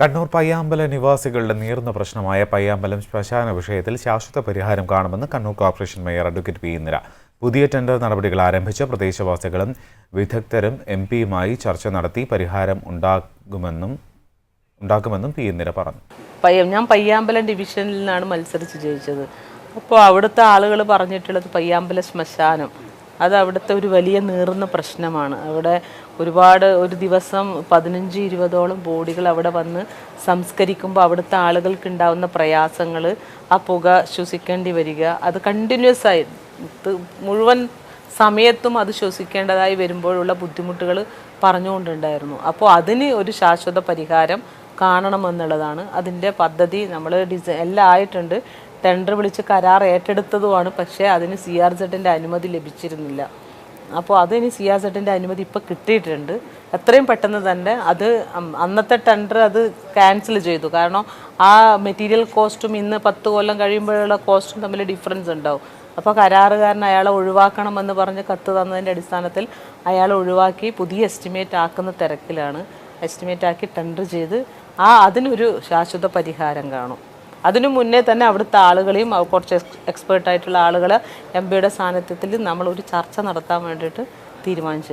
കണ്ണൂർ പയ്യാമ്പല നിവാസികളുടെ നീർന്ന പ്രശ്നമായ പയ്യാമ്പലം ശ്മശാന വിഷയത്തിൽ ശാശ്വത പരിഹാരം കാണുമെന്ന് Kannur corporation mayor advocate P Indira. പുതിയ ടെൻഡർ നടപടികൾ ആരംഭിച്ച പ്രദേശവാസികളും വിദഗ്ധരും എം പിയുമായി ചർച്ച നടത്തി പരിഹാരം ഉണ്ടാകുമെന്നും ഉണ്ടാക്കുമെന്നും പി ഇന്ദിര പറഞ്ഞു. ഞാൻ പയ്യാമ്പലം ഡിവിഷനിൽ നിന്നാണ് മത്സരിച്ച് ജയിച്ചത്. അപ്പോൾ അവിടുത്തെ ആളുകൾ പറഞ്ഞിട്ടുള്ളത് പയ്യാമ്പല ശ്മശാനം. അത് അവിടുത്തെ ഒരു വലിയ നീറുന്ന പ്രശ്നമാണ്. അവിടെ ഒരുപാട് ഒരു ദിവസം പതിനഞ്ച് ഇരുപതോളം ബോഡികൾ അവിടെ വന്ന് സംസ്കരിക്കുമ്പോൾ അവിടുത്തെ ആളുകൾക്ക് ഉണ്ടാവുന്ന പ്രയാസങ്ങൾ ആ പുക ശ്വസിക്കേണ്ടി വരിക അത് കണ്ടിന്യൂസ് ആയി. മുഴുവൻ സമയത്തും അത് ശ്വസിക്കേണ്ടതായി വരുമ്പോഴുള്ള ബുദ്ധിമുട്ടുകൾ പറഞ്ഞുകൊണ്ടുണ്ടായിരുന്നു. അപ്പോൾ അതിന് ഒരു ശാശ്വത പരിഹാരം കാണണമെന്നുള്ളതാണ്. അതിന്റെ പദ്ധതി നമ്മൾ ഡിസൈൻ എല്ലാം ആയിട്ടുണ്ട്. ടെൻഡർ വിളിച്ച് കരാർ ഏറ്റെടുത്തതുമാണ്. പക്ഷേ അതിന് സി ആർ സെഡിന്റെ അനുമതി ലഭിച്ചിരുന്നില്ല. അപ്പോൾ അതിന് സി ആർ സെഡിന്റെ അനുമതി ഇപ്പോൾ കിട്ടിയിട്ടുണ്ട്. എത്രയും പെട്ടെന്ന് തന്നെ അത് അന്നത്തെ ടെൻഡർ അത് ക്യാൻസൽ ചെയ്തു. കാരണം ആ മെറ്റീരിയൽ കോസ്റ്റും ഇന്ന് പത്ത് കൊല്ലം കഴിയുമ്പോഴുള്ള കോസ്റ്റും തമ്മിൽ ഡിഫറൻസ് ഉണ്ടാവും. അപ്പോൾ കരാറുകാരൻ അയാളെ ഒഴിവാക്കണമെന്ന് പറഞ്ഞ് കത്ത് തന്നതിന്റെ അടിസ്ഥാനത്തിൽ അയാളെ ഒഴിവാക്കി പുതിയ എസ്റ്റിമേറ്റ് ആക്കുന്ന തിരക്കിലാണ്. എസ്റ്റിമേറ്റ് ആക്കി ടെൻഡർ ചെയ്ത് ആ അതിനൊരു ശാശ്വത പരിഹാരം കാണും. അതിനു മുന്നേ തന്നെ അവിടുത്തെ ആളുകളെയും കുറച്ച് എക്സ്പേർട്ടായിട്ടുള്ള ആളുകൾ എം പിയുടെ സാന്നിധ്യത്തിൽ നമ്മളൊരു ചർച്ച നടത്താൻ വേണ്ടിയിട്ട് തീരുമാനിച്ചു.